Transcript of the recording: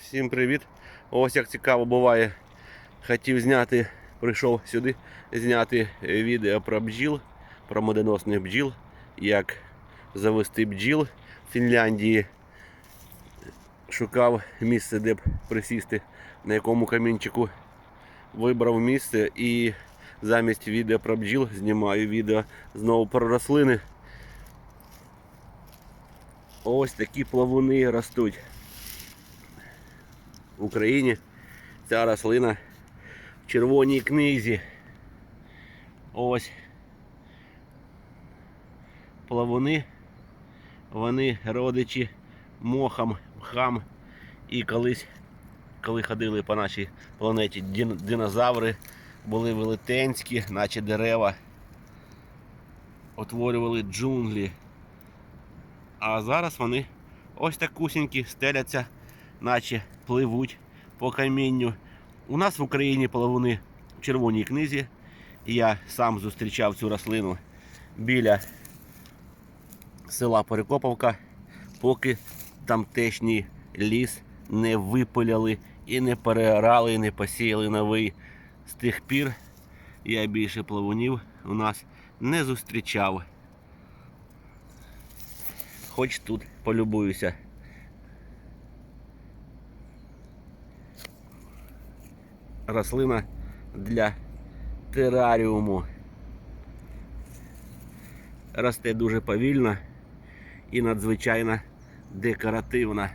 Всім привіт! Ось як цікаво буває. Хотів зняти, прийшов сюди зняти відео про бджіл, про медоносних бджіл, як завести бджіл в Фінляндії. Шукав місце, де б присісти, на якому камінчику вибрав місце і замість відео про бджіл знімаю відео знову про рослини. Ось такі плавуни ростуть в Україні. Ця рослина в червоній книзі. Ось плавуни. Вони родичі мохам, мхам. І колись, коли ходили по нашій планеті динозаври, були велетенські, наче дерева, утворювали джунглі. А зараз вони ось такусінькі стеляться, наче пливуть по камінню. У нас в Україні плавуни в червоній книзі. Я сам зустрічав цю рослину біля села Перекоповка, поки тамтешній ліс не випиляли і не переорали, і не посіяли новий. З тих пір я більше плавунів у нас не зустрічав. Хоч тут полюбуюся. Рослина для тераріуму. Росте дуже повільно і надзвичайно декоративна.